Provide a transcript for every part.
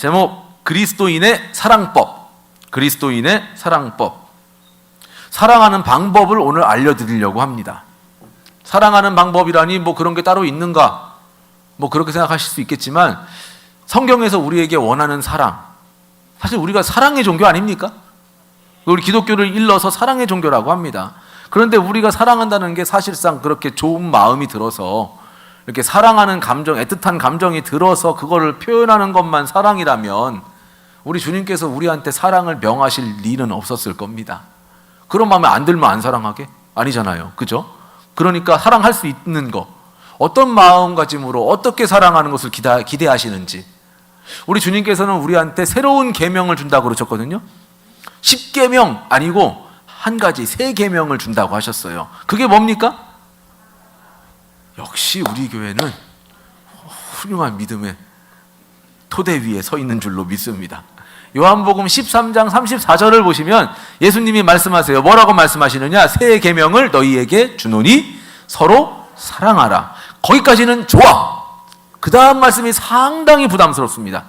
제목 그리스도인의 사랑법. 그리스도인의 사랑법. 사랑하는 방법을 오늘 알려드리려고 합니다. 사랑하는 방법이라니 뭐 그런 게 따로 있는가? 뭐 그렇게 생각하실 수 있겠지만 성경에서 우리에게 원하는 사랑. 사실 우리가 사랑의 종교 아닙니까? 우리 기독교를 일러서 사랑의 종교라고 합니다. 그런데 우리가 사랑한다는 게 사실상 그렇게 좋은 마음이 들어서 이렇게 사랑하는 감정, 애틋한 감정이 들어서 그거를 표현하는 것만 사랑이라면 우리 주님께서 우리한테 사랑을 명하실 일은 없었을 겁니다. 그런 마음에 안 들면 안 사랑하게? 아니잖아요. 그죠? 그러니까 사랑할 수 있는 거. 어떤 마음가짐으로 어떻게 사랑하는 것을 기대, 기대하시는지. 우리 주님께서는 우리한테 새로운 계명을 준다고 그러셨거든요. 10계명 아니고 한 가지 세 계명을 준다고 하셨어요. 그게 뭡니까? 역시 우리 교회는 훌륭한 믿음의 토대 위에 서 있는 줄로 믿습니다. 요한복음 13장 34절을 보시면 예수님이 말씀하세요. 뭐라고 말씀하시느냐? 새 계명을 너희에게 주노니 서로 사랑하라. 거기까지는 좋아. 그 다음 말씀이 상당히 부담스럽습니다.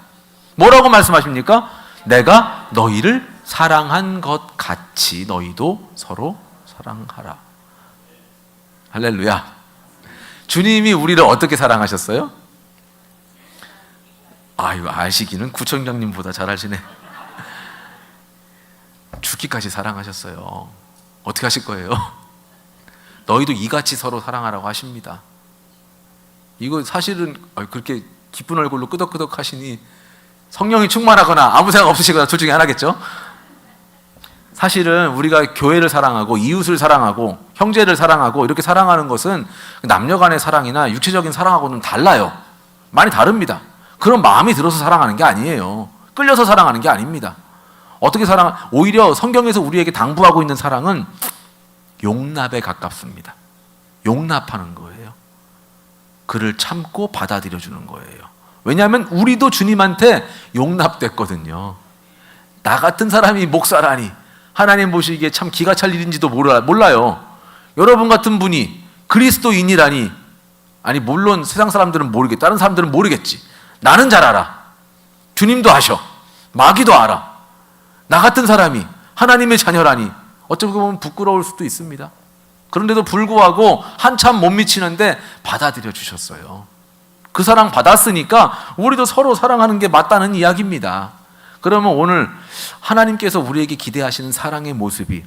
뭐라고 말씀하십니까? 내가 너희를 사랑한 것 같이 너희도 서로 사랑하라. 할렐루야. 주님이 우리를 어떻게 사랑하셨어요? 아유, 아시기는 구청장님보다 잘 아시네. 죽기까지 사랑하셨어요. 어떻게 하실 거예요? 너희도 이같이 서로 사랑하라고 하십니다. 이거 사실은 그렇게 기쁜 얼굴로 끄덕끄덕 하시니 성령이 충만하거나 아무 생각 없으시거나 둘 중에 하나겠죠? 사실은 우리가 교회를 사랑하고 이웃을 사랑하고 형제를 사랑하고 이렇게 사랑하는 것은 남녀 간의 사랑이나 육체적인 사랑하고는 달라요. 많이 다릅니다. 그런 마음이 들어서 사랑하는 게 아니에요. 끌려서 사랑하는 게 아닙니다. 어떻게 사랑, 오히려 성경에서 우리에게 당부하고 있는 사랑은 용납에 가깝습니다. 용납하는 거예요. 그를 참고 받아들여 주는 거예요. 왜냐하면 우리도 주님한테 용납됐거든요. 나 같은 사람이 목사라니 하나님 보시기에 참 기가 찰 일인지도 몰라, 몰라요. 여러분 같은 분이 그리스도인이라니 아니 물론 세상 사람들은 모르겠 다른 사람들은 모르겠지. 나는 잘 알아. 주님도 아셔. 마귀도 알아. 나 같은 사람이 하나님의 자녀라니 어쩌고 보면 부끄러울 수도 있습니다. 그런데도 불구하고 한참 못 미치는데 받아들여 주셨어요. 그 사랑 받았으니까 우리도 서로 사랑하는 게 맞다는 이야기입니다. 그러면 오늘 하나님께서 우리에게 기대하시는 사랑의 모습이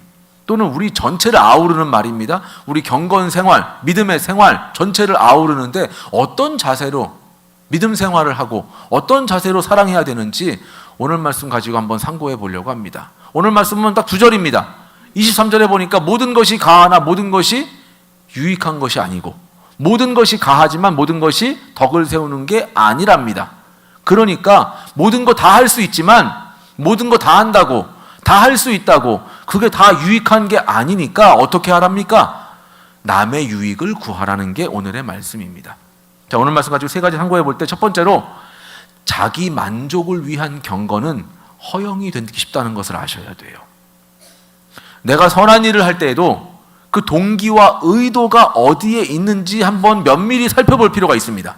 또는 우리 전체를 아우르는 말입니다. 우리 경건 생활, 믿음의 생활 전체를 아우르는데 어떤 자세로 믿음 생활을 하고 어떤 자세로 사랑해야 되는지 오늘 말씀 가지고 한번 상고해 보려고 합니다. 오늘 말씀은 딱 두 절입니다. 23절에 보니까 모든 것이 가하나 모든 것이 유익한 것이 아니고 모든 것이 가하지만 모든 것이 덕을 세우는 게 아니랍니다. 그러니까 모든 거 다 할 수 있지만 모든 거 다 한다고 다 할 수 있다고 그게 다 유익한 게 아니니까 어떻게 하랍니까? 남의 유익을 구하라는 게 오늘의 말씀입니다. 자, 오늘 말씀 가지고 세 가지 상고해 볼 때 첫 번째로 자기 만족을 위한 경건은 허영이 되기 쉽다는 것을 아셔야 돼요. 내가 선한 일을 할 때에도 그 동기와 의도가 어디에 있는지 한번 면밀히 살펴볼 필요가 있습니다.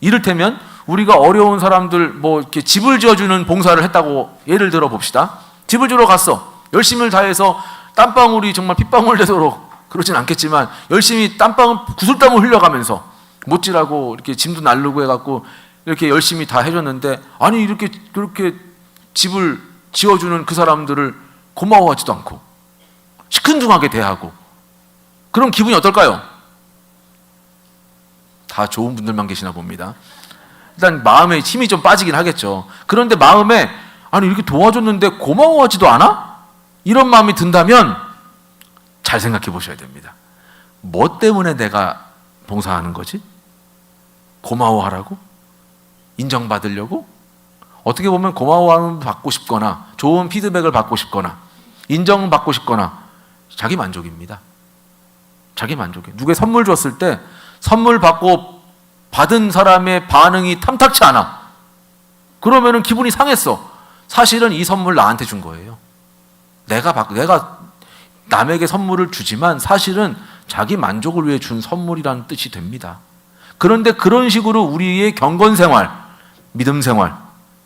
이를테면 우리가 어려운 사람들 뭐 이렇게 집을 지어주는 봉사를 했다고 예를 들어 봅시다. 집을 주러 갔어. 열심을 다해서 땀방울이 정말 핏방울 되도록 그러진 않겠지만 열심히 땀방울 구슬땀을 흘려가면서 못지라고 이렇게 짐도 날르고 해갖고 이렇게 열심히 다 해줬는데 아니 이렇게 그렇게 집을 지어주는 그 사람들을 고마워하지도 않고 시큰둥하게 대하고 그런 기분이 어떨까요? 다 좋은 분들만 계시나 봅니다. 일단 마음에 힘이 좀 빠지긴 하겠죠. 그런데 마음에 아니 이렇게 도와줬는데 고마워하지도 않아? 이런 마음이 든다면 잘 생각해 보셔야 됩니다. 뭐 때문에 내가 봉사하는 거지? 고마워하라고? 인정받으려고? 어떻게 보면 고마워함을 받고 싶거나 좋은 피드백을 받고 싶거나 인정받고 싶거나 자기 만족입니다. 자기 만족이. 누구의 선물 줬을 때 선물 받고 받은 사람의 반응이 탐탁치 않아. 그러면은 기분이 상했어. 사실은 이 선물 나한테 준 거예요. 내가 받, 내가 남에게 선물을 주지만 사실은 자기 만족을 위해 준 선물이라는 뜻이 됩니다. 그런데 그런 식으로 우리의 경건 생활, 믿음 생활,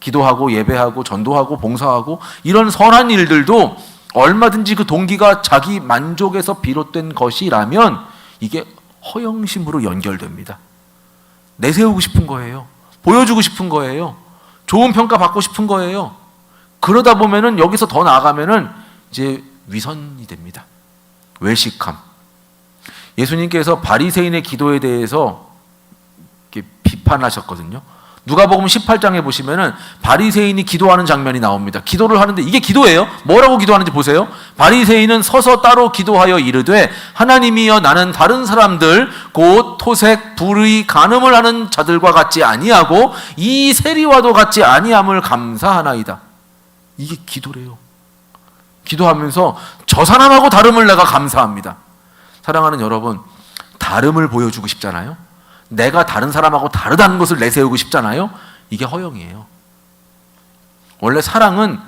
기도하고 예배하고 전도하고 봉사하고 이런 선한 일들도 얼마든지 그 동기가 자기 만족에서 비롯된 것이라면 이게 허영심으로 연결됩니다. 내세우고 싶은 거예요. 보여주고 싶은 거예요. 좋은 평가 받고 싶은 거예요. 그러다 보면은 여기서 더 나아가면은 이제 위선이 됩니다. 외식함. 예수님께서 바리새인의 기도에 대해서 비판하셨거든요. 누가복음 18장에 보시면은 바리새인이 기도하는 장면이 나옵니다. 기도를 하는데 이게 기도예요? 뭐라고 기도하는지 보세요. 바리새인은 서서 따로 기도하여 이르되 하나님이여 나는 다른 사람들 곧 토색 불의 간음을 하는 자들과 같지 아니하고 이 세리와도 같지 아니함을 감사하나이다. 이게 기도래요. 기도하면서 저 사람하고 다름을 내가 감사합니다. 사랑하는 여러분, 다름을 보여주고 싶잖아요. 내가 다른 사람하고 다르다는 것을 내세우고 싶잖아요. 이게 허영이에요. 원래 사랑은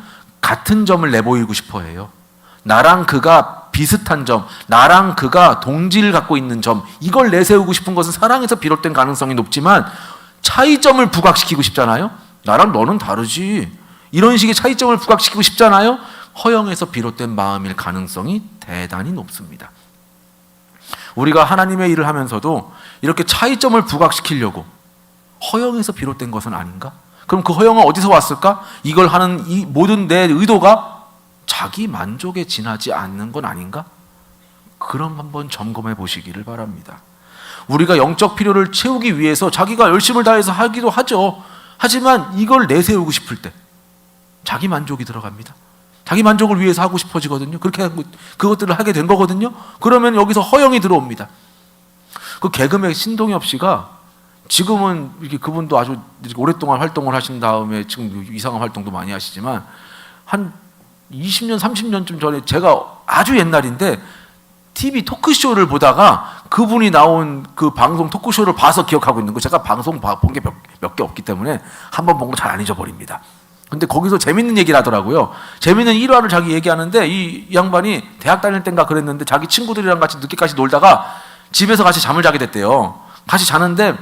같은 점을 내보이고 싶어 해요. 나랑 그가 비슷한 점, 나랑 그가 동질을 갖고 있는 점, 이걸 내세우고 싶은 것은 사랑에서 비롯된 가능성이 높지만 차이점을 부각시키고 싶잖아요. 나랑 너는 다르지. 이런 식의 차이점을 부각시키고 싶잖아요. 허영에서 비롯된 마음일 가능성이 대단히 높습니다. 우리가 하나님의 일을 하면서도 이렇게 차이점을 부각시키려고 허영에서 비롯된 것은 아닌가? 그럼 그 허영은 어디서 왔을까? 이걸 하는 이 모든 내 의도가 자기 만족에 지나지 않는 건 아닌가? 그럼 한번 점검해 보시기를 바랍니다. 우리가 영적 필요를 채우기 위해서 자기가 열심을 다해서 하기도 하죠. 하지만 이걸 내세우고 싶을 때 자기 만족이 들어갑니다. 자기 만족을 위해서 하고 싶어지거든요. 그렇게 그것들을 하게 된 거거든요. 그러면 여기서 허영이 들어옵니다. 그 개그맨 신동엽 씨가 지금은 이렇게 그분도 아주 오랫동안 활동을 하신 다음에 지금 이상한 활동도 많이 하시지만 한 20년, 30년쯤 전에 제가 아주 옛날인데 TV 토크쇼를 보다가 그분이 나온 그 방송 토크쇼를 봐서 기억하고 있는 거 제가 방송 본 게 몇개 없기 때문에 한 번 본 거 잘 안 잊어버립니다. 근데 거기서 재밌는 얘기를 하더라고요. 재밌는 일화를 자기 얘기하는데 이 양반이 대학 다닐 땐가 그랬는데 자기 친구들이랑 같이 늦게까지 놀다가 집에서 같이 잠을 자게 됐대요. 같이 자는데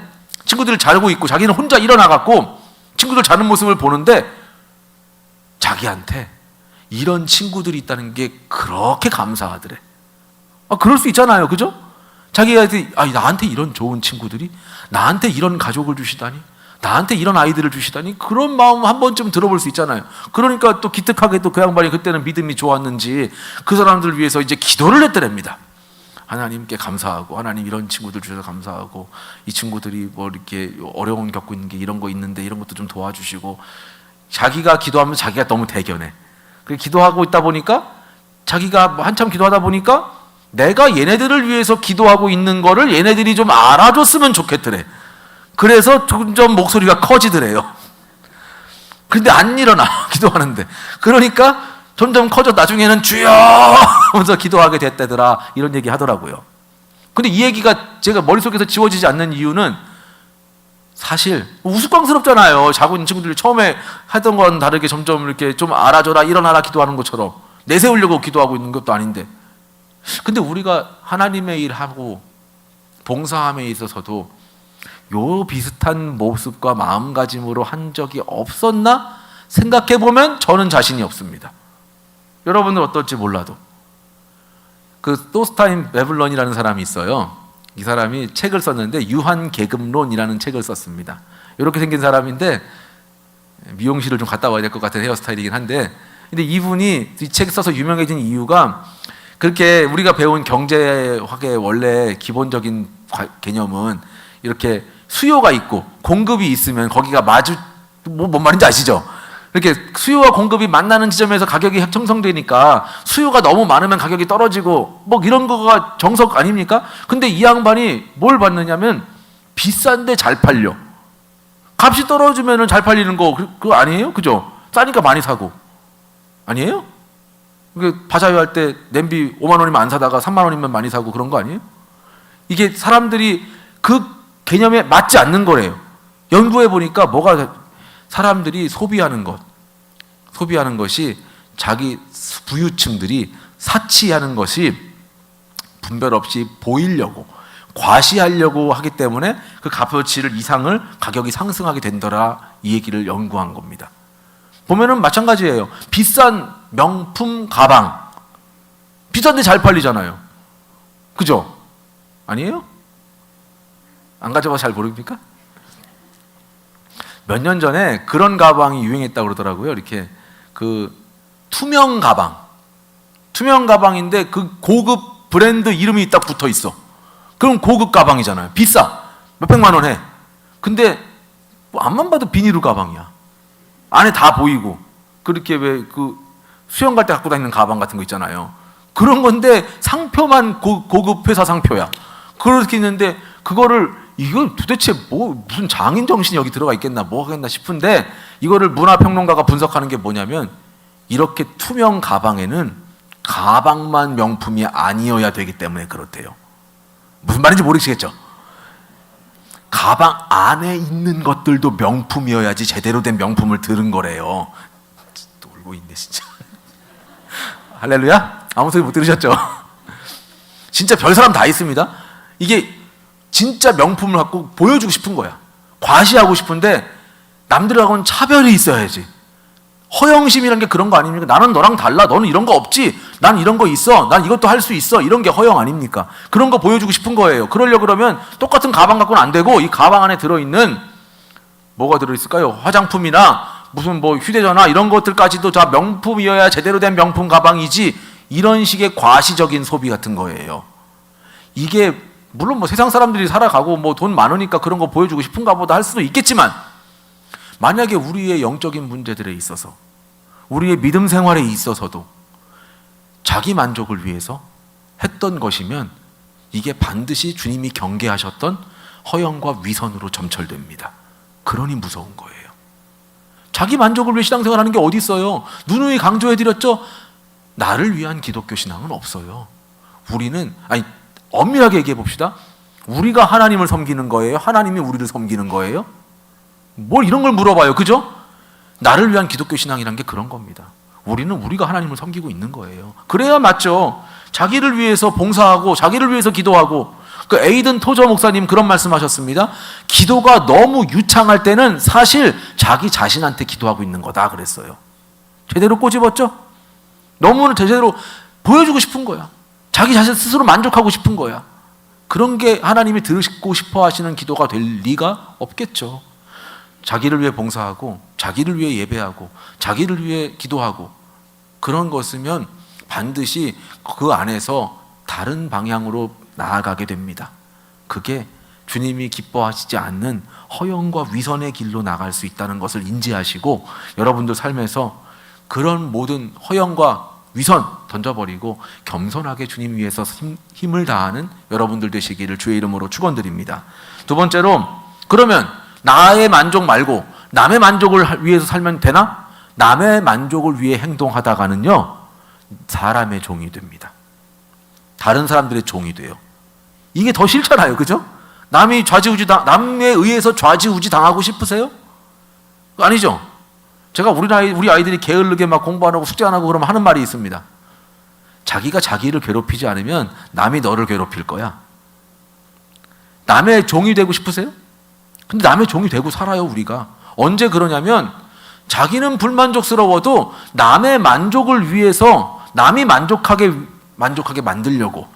친구들이 자고 있고 자기는 혼자 일어나갖고 친구들 자는 모습을 보는데 자기한테 이런 친구들이 있다는 게 그렇게 감사하더래. 아, 그럴 수 있잖아요. 그죠? 자기한테, 아, 나한테 이런 좋은 친구들이, 나한테 이런 가족을 주시다니, 나한테 이런 아이들을 주시다니, 그런 마음 한 번쯤 들어볼 수 있잖아요. 그러니까 또 기특하게 또그 양반이 그때는 믿음이 좋았는지 그 사람들을 위해서 이제 기도를 했더랍니다. 하나님께 감사하고, 하나님 이런 친구들 주셔서 감사하고, 이 친구들이 뭐 이렇게 어려움 겪고 있는 게 이런 거 있는데 이런 것도 좀 도와주시고, 자기가 기도하면 자기가 너무 대견해. 그 기도하고 있다 보니까 자기가 뭐 한참 기도하다 보니까 내가 얘네들을 위해서 기도하고 있는 거를 얘네들이 좀 알아줬으면 좋겠더래. 그래서 점점 목소리가 커지더래요. 근데 안 일어나 기도하는데 그러니까 점점 커져 나중에는 주여 하면서 기도하게 됐다더라 이런 얘기 하더라고요. 근데 이 얘기가 제가 머릿속에서 지워지지 않는 이유는 사실 우스꽝스럽잖아요. 자고 있는 친구들이 처음에 하던 건 다르게 점점 이렇게 좀 알아줘라 일어나라 기도하는 것처럼 내세우려고 기도하고 있는 것도 아닌데. 근데 우리가 하나님의 일하고 봉사함에 있어서도 요 비슷한 모습과 마음가짐으로 한 적이 없었나 생각해 보면 저는 자신이 없습니다. 여러분들 어떨지 몰라도 그 토스타인 베블런이라는 사람이 있어요. 이 사람이 책을 썼는데 유한 계급론이라는 책을 썼습니다. 이렇게 생긴 사람인데 미용실을 좀 갔다 와야 될 것 같은 헤어스타일이긴 한데 근데 이분이 이 책 써서 유명해진 이유가 그렇게 우리가 배운 경제학의 원래 기본적인 개념은 이렇게 수요가 있고 공급이 있으면 거기가 마주 뭐, 뭔 말인지 아시죠? 이렇게 수요와 공급이 만나는 지점에서 가격이 형성되니까 수요가 너무 많으면 가격이 떨어지고 뭐 이런 거가 정석 아닙니까? 근데 이 양반이 뭘 받느냐면 비싼데 잘 팔려. 값이 떨어지면은 잘 팔리는 거 그- 그거 아니에요? 그죠? 싸니까 많이 사고. 아니에요? 그 바자회 할 때 냄비 5만 원이면 안 사다가 3만 원이면 많이 사고 그런 거 아니에요? 이게 사람들이 그 개념에 맞지 않는 거래요. 연구해 보니까 뭐가 사람들이 소비하는 것, 소비하는 것이 자기 부유층들이 사치하는 것이 분별 없이 보이려고 과시하려고 하기 때문에 그 값어치를 이상을 가격이 상승하게 된더라 이 얘기를 연구한 겁니다. 보면은 마찬가지예요. 비싼 명품 가방. 비싼데 잘 팔리잖아요. 그죠? 아니에요? 안 가져봐서 잘 모릅니까? 몇 년 전에 그런 가방이 유행했다고 그러더라고요. 이렇게 그 투명 가방. 투명 가방인데 그 고급 브랜드 이름이 딱 붙어 있어. 그럼 고급 가방이잖아요. 비싸. 몇백만 원 해. 근데 뭐 앞만 봐도 비닐로 가방이야. 안에 다 보이고. 그렇게 왜 그 수영 갈 때 갖고 다니는 가방 같은 거 있잖아요. 그런 건데 상표만 고, 고급 회사 상표야. 그렇게 있는데 그거를 이거 도대체 뭐 무슨 장인 정신이 여기 들어가 있겠나 뭐 하겠나 싶은데 이거를 문화 평론가가 분석하는 게 뭐냐면 이렇게 투명 가방에는 가방만 명품이 아니어야 되기 때문에 그렇대요. 무슨 말인지 모르시겠죠? 가방 안에 있는 것들도 명품이어야지 제대로 된 명품을 들은 거래요. 또 울고 있네 진짜. 할렐루야? 아무 소리 못 들으셨죠? 진짜 별 사람 다 있습니다. 이게 진짜 명품을 갖고 보여주고 싶은 거야. 과시하고 싶은데 남들하고는 차별이 있어야지. 허영심이란 게 그런 거 아닙니까? 나는 너랑 달라. 너는 이런 거 없지. 난 이런 거 있어. 난 이것도 할 수 있어. 이런 게 허영 아닙니까? 그런 거 보여주고 싶은 거예요. 그러려 그러면 똑같은 가방 갖고는 안 되고 이 가방 안에 들어 있는 뭐가 들어 있을까요? 화장품이나 무슨 뭐 휴대전화 이런 것들까지도 다 명품이어야 제대로 된 명품 가방이지 이런 식의 과시적인 소비 같은 거예요. 이게 물론 뭐 세상 사람들이 살아가고 뭐 돈 많으니까 그런 거 보여주고 싶은가 보다 할 수도 있겠지만 만약에 우리의 영적인 문제들에 있어서 우리의 믿음 생활에 있어서도 자기 만족을 위해서 했던 것이면 이게 반드시 주님이 경계하셨던 허영과 위선으로 점철됩니다. 그러니 무서운 거예요. 자기 만족을 위해 신앙생활 하는 게 어디 있어요? 누누이 강조해 드렸죠. 나를 위한 기독교 신앙은 없어요. 우리는 아니 엄밀하게 얘기해 봅시다. 우리가 하나님을 섬기는 거예요. 하나님이 우리를 섬기는 거예요. 뭘 이런 걸 물어봐요. 그죠? 나를 위한 기독교 신앙이란 게 그런 겁니다. 우리는 우리가 하나님을 섬기고 있는 거예요. 그래야 맞죠. 자기를 위해서 봉사하고 자기를 위해서 기도하고 그 에이든 토저 목사님 그런 말씀하셨습니다. 기도가 너무 유창할 때는 사실 자기 자신한테 기도하고 있는 거다 그랬어요. 제대로 꼬집었죠? 너무 제대로 보여주고 싶은 거야. 자기 자신 스스로 만족하고 싶은 거야. 그런 게 하나님이 들으시고 싶어 하시는 기도가 될 리가 없겠죠. 자기를 위해 봉사하고 자기를 위해 예배하고 자기를 위해 기도하고 그런 것이면 반드시 그 안에서 다른 방향으로 나아가게 됩니다. 그게 주님이 기뻐하시지 않는 허영과 위선의 길로 나갈 수 있다는 것을 인지하시고 여러분들 삶에서 그런 모든 허영과 위선 던져버리고 겸손하게 주님 위해서 힘, 힘을 다하는 여러분들 되시기를 주의 이름으로 축원드립니다. 두 번째로 그러면 나의 만족 말고 남의 만족을 위해서 살면 되나? 남의 만족을 위해 행동하다가는요 사람의 종이 됩니다. 다른 사람들의 종이 돼요. 이게 더 싫잖아요, 그죠? 남이 좌지우지 당, 남에 의해서 좌지우지 당하고 싶으세요? 아니죠. 제가 우리 아이 우리 아이들이 게을르게 막 공부 안 하고 숙제 안 하고 그러면 하는 말이 있습니다. 자기가 자기를 괴롭히지 않으면 남이 너를 괴롭힐 거야. 남의 종이 되고 싶으세요? 근데 남의 종이 되고 살아요, 우리가. 언제 그러냐면 자기는 불만족스러워도 남의 만족을 위해서 남이 만족하게 만족하게 만들려고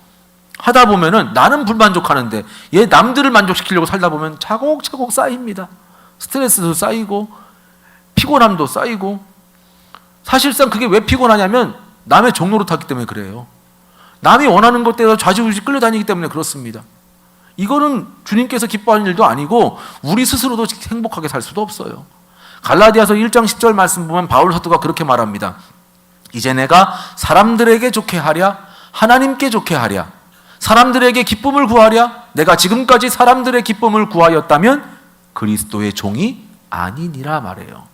하다 보면은 나는 불만족하는데 얘 남들을 만족시키려고 살다 보면 차곡차곡 쌓입니다. 스트레스도 쌓이고 피곤함도 쌓이고 사실상 그게 왜 피곤하냐면 남의 종로로 탔기 때문에 그래요. 남이 원하는 것대로 좌지우지 끌려다니기 때문에 그렇습니다. 이거는 주님께서 기뻐하는 일도 아니고 우리 스스로도 행복하게 살 수도 없어요. 갈라디아서 1장 10절 말씀 보면 바울 사도가 그렇게 말합니다. 이제 내가 사람들에게 좋게 하랴 하나님께 좋게 하랴 사람들에게 기쁨을 구하랴 내가 지금까지 사람들의 기쁨을 구하였다면 그리스도의 종이 아니니라 말해요.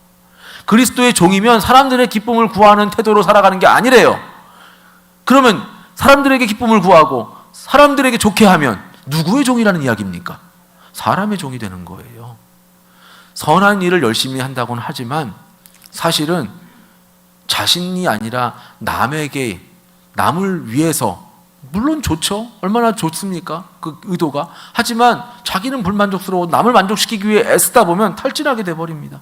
그리스도의 종이면 사람들의 기쁨을 구하는 태도로 살아가는 게 아니래요. 그러면 사람들에게 기쁨을 구하고 사람들에게 좋게 하면 누구의 종이라는 이야기입니까? 사람의 종이 되는 거예요. 선한 일을 열심히 한다고는 하지만 사실은 자신이 아니라 남에게 남을 위해서 물론 좋죠. 얼마나 좋습니까? 그 의도가. 하지만 자기는 불만족스러워 남을 만족시키기 위해 애쓰다 보면 탈진하게 돼 버립니다.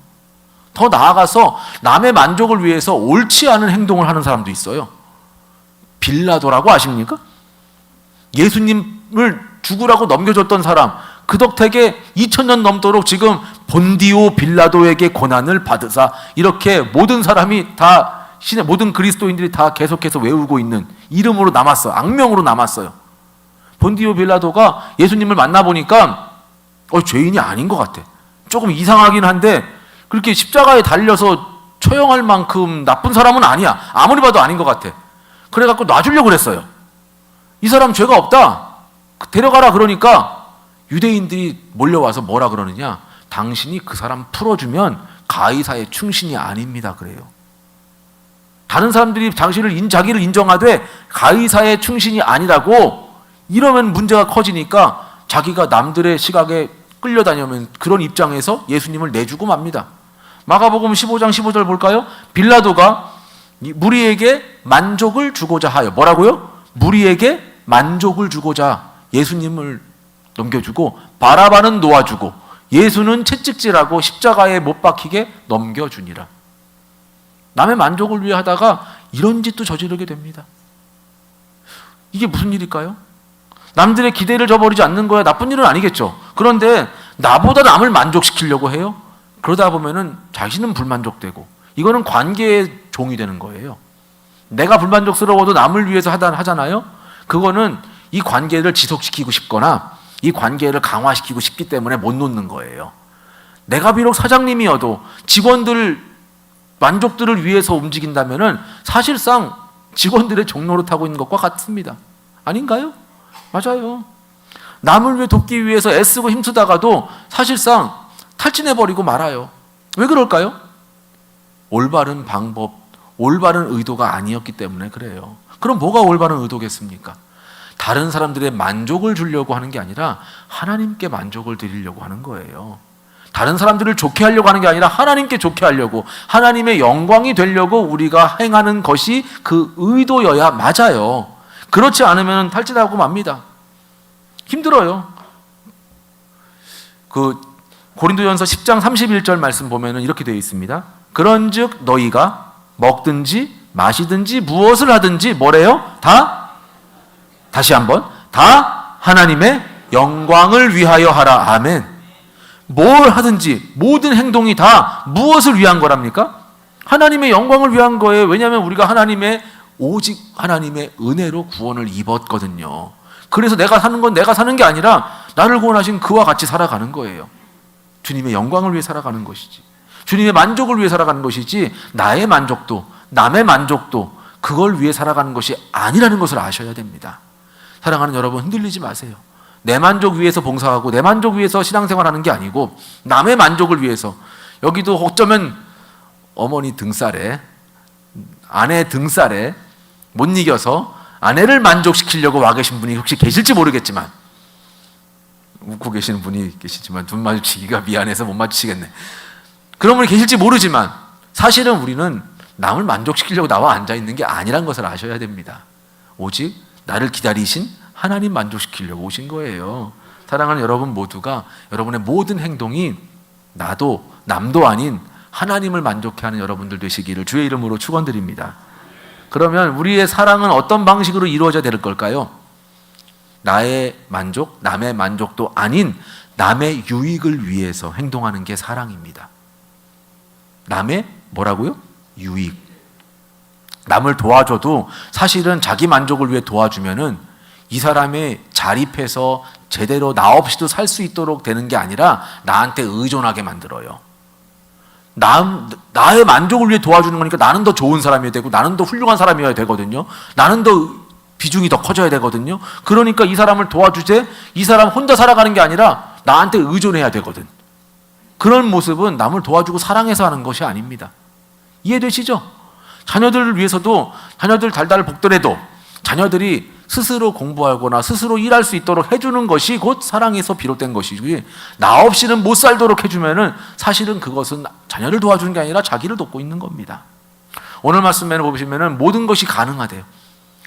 더 나아가서 남의 만족을 위해서 옳지 않은 행동을 하는 사람도 있어요. 빌라도라고 아십니까? 예수님을 죽으라고 넘겨줬던 사람, 그 덕택에 2000년 넘도록 지금 본디오 빌라도에게 고난을 받으사 이렇게 모든 사람이 다 신의 모든 그리스도인들이 다 계속해서 외우고 있는 이름으로 남았어요. 악명으로 남았어요. 본디오 빌라도가 예수님을 만나 보니까 어, 죄인이 아닌 것 같아. 조금 이상하긴 한데 그렇게 십자가에 달려서 처형할 만큼 나쁜 사람은 아니야. 아무리 봐도 아닌 것 같아. 그래갖고 놔주려고 그랬어요. 이 사람 죄가 없다. 데려가라 그러니까 유대인들이 몰려와서 뭐라 그러느냐? 당신이 그 사람 풀어주면 가이사의 충신이 아닙니다. 그래요. 다른 사람들이 당신을 인, 자기를 인정하되 가이사의 충신이 아니라고 이러면 문제가 커지니까 자기가 남들의 시각에 끌려다니면 그런 입장에서 예수님을 내주고 맙니다. 마가복음 15장 15절 볼까요? 빌라도가 이 무리에게 만족을 주고자 하여 뭐라고요? 무리에게 만족을 주고자 예수님을 넘겨주고 바라바는 놓아주고 예수는 채찍질하고 십자가에 못 박히게 넘겨주니라. 남의 만족을 위해 하다가 이런 짓도 저지르게 됩니다. 이게 무슨 일일까요? 남들의 기대를 저버리지 않는 거야 나쁜 일은 아니겠죠. 그런데 나보다 남을 만족시키려고 해요. 그러다 보면은 자신은 불만족되고 이거는 관계의 종이 되는 거예요. 내가 불만족스러워도 남을 위해서 하다 하잖아요. 그거는 이 관계를 지속시키고 싶거나 이 관계를 강화시키고 싶기 때문에 못 놓는 거예요. 내가 비록 사장님이어도 직원들 만족들을 위해서 움직인다면은 사실상 직원들의 종로를 타고 있는 것과 같습니다. 아닌가요? 맞아요. 남을 위해 돕기 위해서 애쓰고 힘쓰다가도 사실상 탈진해버리고 말아요. 왜 그럴까요? 올바른 방법, 올바른 의도가 아니었기 때문에 그래요. 그럼 뭐가 올바른 의도겠습니까? 다른 사람들의 만족을 주려고 하는 게 아니라 하나님께 만족을 드리려고 하는 거예요. 다른 사람들을 좋게 하려고 하는 게 아니라 하나님께 좋게 하려고 하나님의 영광이 되려고 우리가 행하는 것이 그 의도여야 맞아요. 그렇지 않으면 탈진하고 맙니다. 힘들어요. 그 고린도전서 10장 31절 말씀 보면은 이렇게 되어 있습니다. 그런즉 너희가 먹든지 마시든지 무엇을 하든지 뭐래요? 다 다시 한번 다 하나님의 영광을 위하여 하라. 아멘. 뭘 하든지 모든 행동이 다 무엇을 위한 거랍니까? 하나님의 영광을 위한 거예요. 왜냐하면 우리가 하나님의 오직 하나님의 은혜로 구원을 입었거든요. 그래서 내가 사는 건 내가 사는 게 아니라 나를 구원하신 그와 같이 살아가는 거예요. 주님의 영광을 위해 살아가는 것이지. 주님의 만족을 위해 살아가는 것이지 나의 만족도 남의 만족도 그걸 위해 살아가는 것이 아니라는 것을 아셔야 됩니다. 사랑하는 여러분 흔들리지 마세요. 내 만족 위해서 봉사하고 내 만족 위해서 신앙생활하는 게 아니고 남의 만족을 위해서 여기도 어쩌면 어머니 등살에 아내 등살에 못 이겨서 아내를 만족시키려고 와 계신 분이 혹시 계실지 모르겠지만 웃고 계시는 분이 계시지만 눈 마주치기가 미안해서 못 마주치겠네. 그런 분이 계실지 모르지만 사실은 우리는 남을 만족시키려고 나와 앉아 있는 게 아니란 것을 아셔야 됩니다. 오직 나를 기다리신 하나님 만족시키려고 오신 거예요. 사랑하는 여러분 모두가 여러분의 모든 행동이 나도 남도 아닌 하나님을 만족해 하는 여러분들 되시기를 주의 이름으로 축원드립니다. 그러면 우리의 사랑은 어떤 방식으로 이루어져야 될 걸까요? 나의 만족, 남의 만족도 아닌 남의 유익을 위해서 행동하는 게 사랑입니다. 남의 뭐라고요? 유익. 남을 도와줘도 사실은 자기 만족을 위해 도와주면은 이 사람의 자립해서 제대로 나 없이도 살 수 있도록 되는 게 아니라 나한테 의존하게 만들어요. 나, 나의 만족을 위해 도와주는 거니까 나는 더 좋은 사람이어야 되고 나는 더 훌륭한 사람이어야 되거든요. 나는 더 비중이 더 커져야 되거든요. 그러니까 이 사람을 도와주제 이 사람 혼자 살아가는 게 아니라 나한테 의존해야 되거든. 그런 모습은 남을 도와주고 사랑해서 하는 것이 아닙니다. 이해되시죠? 자녀들을 위해서도 자녀들 달달 볶더라도 자녀들이 스스로 공부하거나 스스로 일할 수 있도록 해주는 것이 곧 사랑에서 비롯된 것이지 나 없이는 못 살도록 해주면은 사실은 그것은 자녀를 도와주는 게 아니라 자기를 돕고 있는 겁니다. 오늘 말씀에는 보시면은 모든 것이 가능하대요.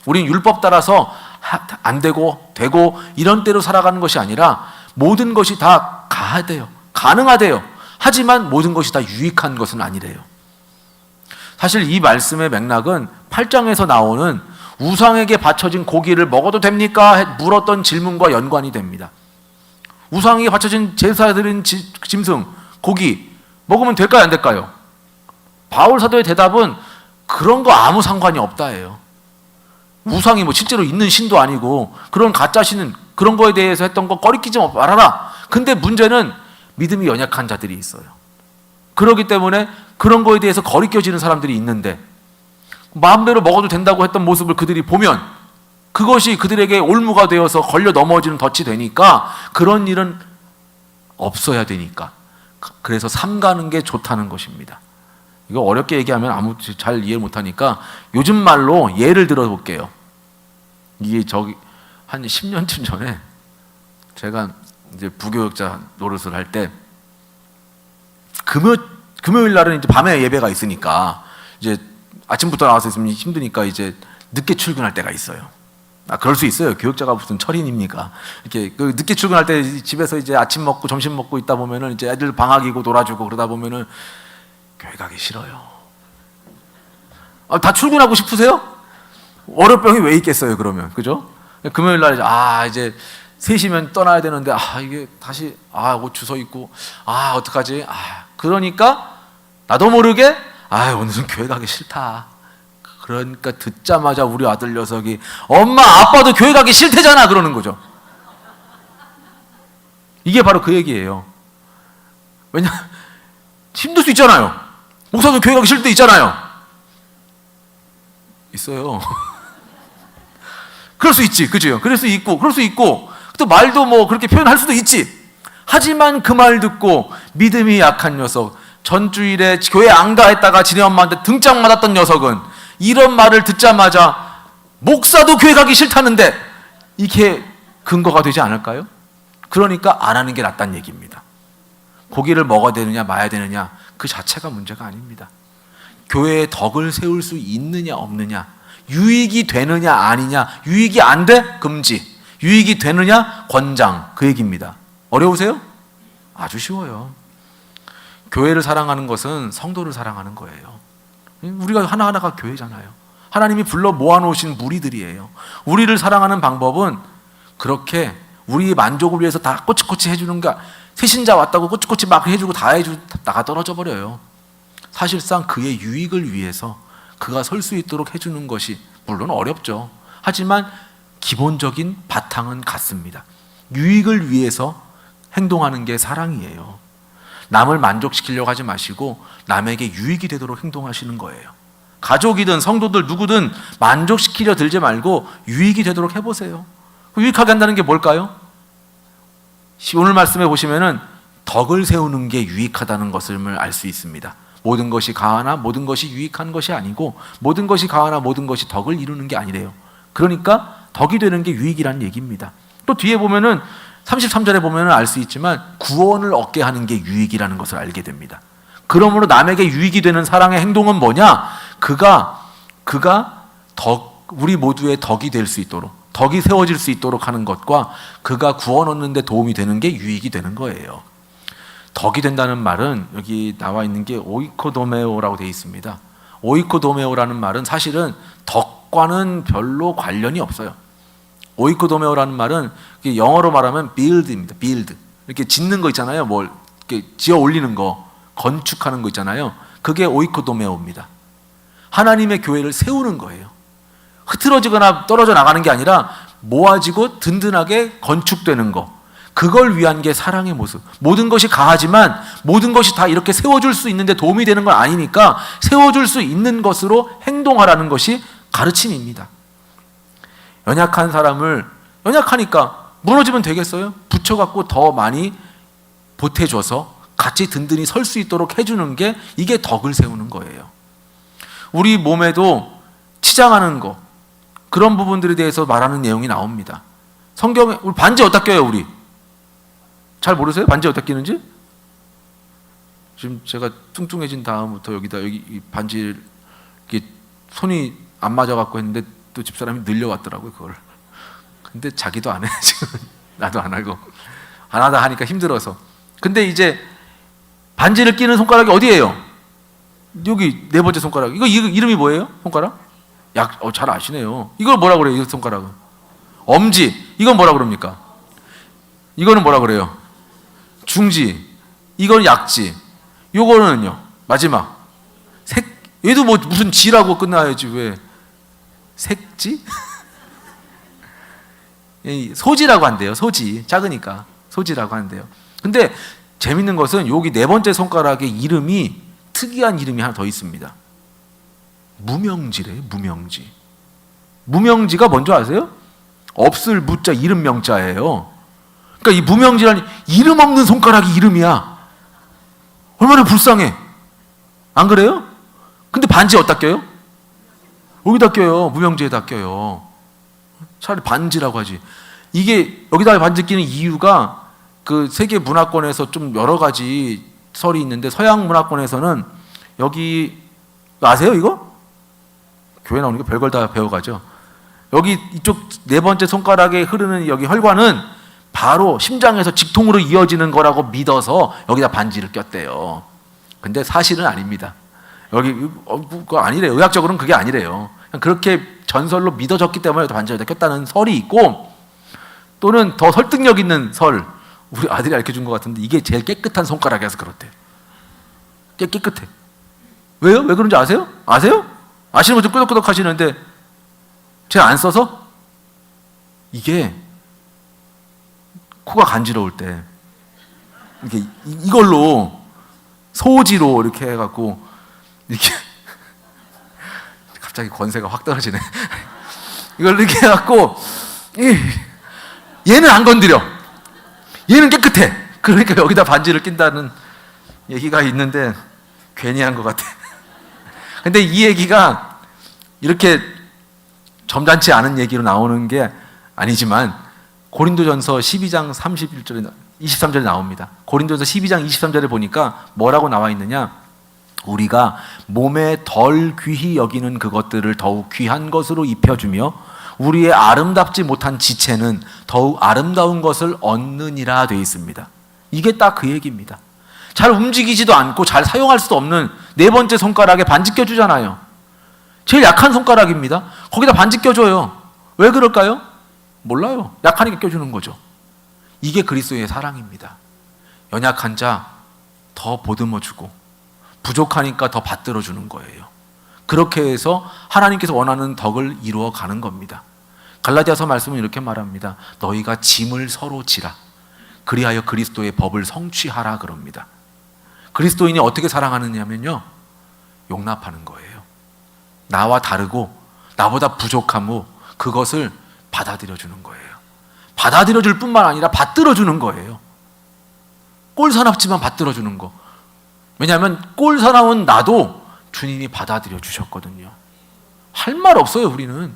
우린 율법 따라서 하- 안 되고 되고 이런 대로 살아가는 것이 아니라 모든 것이 다 가하대요. 가능하대요. 하지만 모든 것이 다 유익한 것은 아니래요. 사실 이 말씀의 맥락은 8장에서 나오는 우상에게 바쳐진 고기를 먹어도 됩니까? 해- 물었던 질문과 연관이 됩니다. 우상에게 바쳐진 제사드린 지- 짐승, 고기 먹으면 될까요, 안 될까요? 바울 사도의 대답은 그런 거 아무 상관이 없다예요. 우상이 뭐 실제로 있는 신도 아니고 그런 가짜 신은 그런 거에 대해서 했던 거 꺼리끼지 말아라. 근데 문제는 믿음이 연약한 자들이 있어요. 그러기 때문에 그런 거에 대해서 거리껴지는 사람들이 있는데 마음대로 먹어도 된다고 했던 모습을 그들이 보면 그것이 그들에게 올무가 되어서 걸려 넘어지는 덫이 되니까 그런 일은 없어야 되니까 그래서 삼가는 게 좋다는 것입니다. 이거 어렵게 얘기하면 아무 잘 이해 못하니까 요즘 말로 예를 들어 볼게요. 이게 저기 한 10년쯤 전에 제가 이제 부교육자 노릇을 할 때 금요 금요일 날은 이제 밤에 예배가 있으니까 이제 아침부터 나와서 있으면 힘드니까 이제 늦게 출근할 때가 있어요. 아 그럴 수 있어요. 교육자가 무슨 철인입니까? 이렇게 그 늦게 출근할 때 집에서 이제 아침 먹고 점심 먹고 있다 보면은 이제 애들 방학이고 놀아주고 그러다 보면은 교회 가기 싫어요. 아, 다 출근하고 싶으세요? 월요병이 왜 있겠어요, 그러면. 그죠? 금요일 날, 아, 이제 3시면 떠나야 되는데, 아, 이게 다시, 아, 옷 주워 입고, 아, 어떡하지? 아, 그러니까, 나도 모르게, 아, 오늘은 교회 가기 싫다. 그러니까 듣자마자 우리 아들 녀석이, 엄마, 아빠도 교회 가기 싫대잖아! 그러는 거죠. 이게 바로 그 얘기예요. 왜냐, 힘들 수 있잖아요. 목사도 교회 가기 싫을 때 있잖아요. 있어요. 그럴 수 있지, 그죠? 그럴 수 있고, 그럴 수 있고, 또 말도 뭐 그렇게 표현할 수도 있지. 하지만 그 말 듣고 믿음이 약한 녀석, 전주일에 교회 안 가했다가 지네 엄마한테 등짝 맞았던 녀석은 이런 말을 듣자마자 목사도 교회 가기 싫다는데 이게 근거가 되지 않을까요? 그러니까 안 하는 게 낫다는 얘기입니다. 고기를 먹어야 되느냐 마야 되느냐 그 자체가 문제가 아닙니다. 교회에 덕을 세울 수 있느냐 없느냐 유익이 되느냐 아니냐 유익이 안 돼? 금지 유익이 되느냐 권장 그 얘기입니다. 어려우세요? 아주 쉬워요. 교회를 사랑하는 것은 성도를 사랑하는 거예요. 우리가 하나하나가 교회잖아요. 하나님이 불러 모아놓으신 무리들이에요. 우리를 사랑하는 방법은 그렇게 우리 만족을 위해서 다 꼬치꼬치 해주는 거 세신자 왔다고 꼬치꼬치 막 해주고 다 해주고 나가 떨어져 버려요. 사실상 그의 유익을 위해서 그가 설 수 있도록 해주는 것이 물론 어렵죠. 하지만 기본적인 바탕은 같습니다. 유익을 위해서 행동하는 게 사랑이에요. 남을 만족시키려고 하지 마시고 남에게 유익이 되도록 행동하시는 거예요. 가족이든 성도들 누구든 만족시키려 들지 말고 유익이 되도록 해보세요. 유익하게 한다는 게 뭘까요? 오늘 말씀에 보시면은 덕을 세우는 게 유익하다는 것을 알 수 있습니다. 모든 것이 가하나 모든 것이 유익한 것이 아니고 모든 것이 가하나 모든 것이 덕을 이루는 게 아니래요. 그러니까 덕이 되는 게 유익이라는 얘기입니다. 또 뒤에 보면은 33절에 보면은 알 수 있지만 구원을 얻게 하는 게 유익이라는 것을 알게 됩니다. 그러므로 남에게 유익이 되는 사랑의 행동은 뭐냐? 그가 그가 덕 우리 모두의 덕이 될 수 있도록 덕이 세워질 수 있도록 하는 것과 그가 구원 얻는 데 도움이 되는 게 유익이 되는 거예요. 덕이 된다는 말은 여기 나와 있는 게 오이코도메오라고 되어 있습니다. 오이코도메오라는 말은 사실은 덕과는 별로 관련이 없어요. 오이코도메오라는 말은 영어로 말하면 build입니다. build. 이렇게 짓는 거 있잖아요. 뭘 이렇게 지어 올리는 거, 건축하는 거 있잖아요. 그게 오이코도메오입니다. 하나님의 교회를 세우는 거예요. 흐트러지거나 떨어져 나가는 게 아니라 모아지고 든든하게 건축되는 거. 그걸 위한 게 사랑의 모습. 모든 것이 가하지만 모든 것이 다 이렇게 세워줄 수 있는데 도움이 되는 건 아니니까 세워줄 수 있는 것으로 행동하라는 것이 가르침입니다. 연약한 사람을 연약하니까 무너지면 되겠어요? 붙여갖고 더 많이 보태줘서 같이 든든히 설 수 있도록 해주는 게 이게 덕을 세우는 거예요. 우리 몸에도 치장하는 거 그런 부분들에 대해서 말하는 내용이 나옵니다. 성경에 우리 반지 어디다 껴요 우리? 잘 모르세요? 반지 어디다 끼는지? 지금 제가 뚱뚱해진 다음부터 여기다 여기 이 반지 이게 손이 안 맞아 갖고 했는데 또 집사람이 늘려왔더라고요 그걸. 근데 자기도 안 해 지금 나도 안 하고 안 하다 하니까 힘들어서. 근데 이제 반지를 끼는 손가락이 어디예요? 여기 네 번째 손가락. 이거 이- 이름이 뭐예요? 손가락? 약, 어, 잘 아시네요. 이걸 뭐라 그래요? 이 손가락은? 엄지. 이건 뭐라 그럽니까? 이거는 뭐라 그래요? 중지. 이건 약지. 요거는요. 마지막. 색. 얘도 뭐 무슨 지라고 끝나야지 왜? 색지? 이 소지라고 한대요. 소지. 작으니까 소지라고 한대요. 근데 재밌는 것은 여기 네 번째 손가락의 이름이 특이한 이름이 하나 더 있습니다. 무명지래. 무명지. 무명지가 뭔지 아세요? 없을 무자 이름 명자예요. 그러니까 이 무명지라는 이름 없는 손가락이 이름이야. 얼마나 불쌍해. 안 그래요? 근데 반지 어디다 껴요? 여기다 껴요. 무명지에다 껴요. 차라리 반지라고 하지. 이게 여기다 반지 끼는 이유가 그 세계 문화권에서 좀 여러 가지 설이 있는데 서양 문화권에서는 여기 아세요 이거? 교회 나오니까 별걸 다 배워가죠. 여기 이쪽 네 번째 손가락에 흐르는 여기 혈관은 바로 심장에서 직통으로 이어지는 거라고 믿어서 여기다 반지를 꼈대요. 근데 사실은 아닙니다. 여기 어, 그거 아니래요. 의학적으로는 그게 아니래요. 그렇게 전설로 믿어졌기 때문에 반지를 꼈다는 설이 있고 또는 더 설득력 있는 설 우리 아들이 알려준 것 같은데 이게 제일 깨끗한 손가락이라서 그렇대. 깨 깨끗해. 왜요? 왜 그런지 아세요? 아세요? 아시는 분들 끄덕끄덕 하시는데 제가 안 써서 이게 코가 간지러울 때 이렇게 이- 이걸로 소지로 이렇게 해갖고 이렇게 갑자기 권세가 확 떨어지네. 이걸 이렇게 해갖고 이- 얘는 안 건드려. 얘는 깨끗해. 그러니까 여기다 반지를 낀다는 얘기가 있는데 괜히 한 것 같아. 근데 이 얘기가 이렇게 점잖지 않은 얘기로 나오는 게 아니지만 고린도전서 12장 31절에 23절에 나옵니다. 고린도전서 12장 23절에 보니까 뭐라고 나와 있느냐? 우리가 몸에 덜 귀히 여기는 그것들을 더욱 귀한 것으로 입혀주며 우리의 아름답지 못한 지체는 더욱 아름다운 것을 얻느니라 되어 있습니다. 이게 딱 그 얘기입니다. 잘 움직이지도 않고 잘 사용할 수도 없는 네 번째 손가락에 반지 껴주잖아요. 제일 약한 손가락입니다. 거기다 반지 껴줘요. 왜 그럴까요? 몰라요. 약하니까 껴주는 거죠. 이게 그리스도의 사랑입니다. 연약한 자 더 보듬어 주고 부족하니까 더 받들어 주는 거예요. 그렇게 해서 하나님께서 원하는 덕을 이루어 가는 겁니다. 갈라디아서 말씀은 이렇게 말합니다. 너희가 짐을 서로 지라. 그리하여 그리스도의 법을 성취하라 그럽니다. 그리스도인이 어떻게 사랑하느냐면요. 용납하는 거예요. 나와 다르고 나보다 부족하고 그것을 받아들여 주는 거예요. 받아들여 줄 뿐만 아니라 받들어 주는 거예요. 꼴 사납지만 받들어 주는 거. 왜냐하면 꼴 사나운 나도 주님이 받아들여 주셨거든요. 할 말 없어요, 우리는.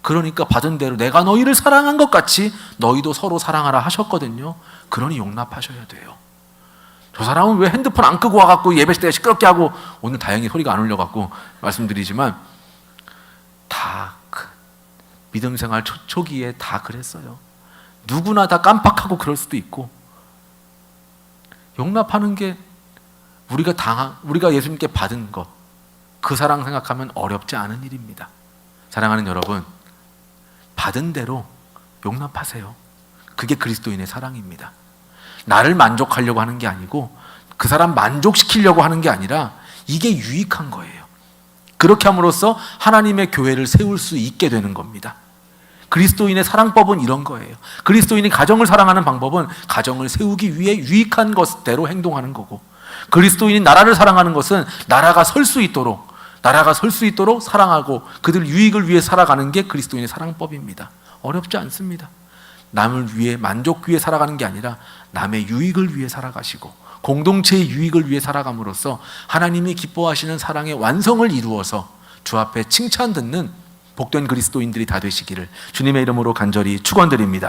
그러니까 받은 대로 내가 너희를 사랑한 것 같이 너희도 서로 사랑하라 하셨거든요. 그러니 용납하셔야 돼요. 저 사람은 왜 핸드폰 안 끄고 와갖고 예배 때 시끄럽게 하고 오늘 다행히 소리가 안 울려갖고 말씀드리지만 다그 믿음 생활 초, 초기에 다 그랬어요. 누구나 다 깜빡하고 그럴 수도 있고 용납하는 게 우리가 당한 우리가 예수님께 받은 것 그 사랑 생각하면 어렵지 않은 일입니다. 사랑하는 여러분 받은 대로 용납하세요. 그게 그리스도인의 사랑입니다. 나를 만족하려고 하는 게 아니고 그 사람 만족시키려고 하는 게 아니라 이게 유익한 거예요. 그렇게 함으로써 하나님의 교회를 세울 수 있게 되는 겁니다. 그리스도인의 사랑법은 이런 거예요. 그리스도인이 가정을 사랑하는 방법은 가정을 세우기 위해 유익한 것대로 행동하는 거고 그리스도인이 나라를 사랑하는 것은 나라가 설 수 있도록 나라가 설 수 있도록 사랑하고 그들 유익을 위해 살아가는 게 그리스도인의 사랑법입니다. 어렵지 않습니다. 남을 위해 만족 위해 살아가는 게 아니라 남의 유익을 위해 살아가시고 공동체의 유익을 위해 살아감으로써 하나님이 기뻐하시는 사랑의 완성을 이루어서 주 앞에 칭찬 듣는 복된 그리스도인들이 다 되시기를 주님의 이름으로 간절히 축원드립니다.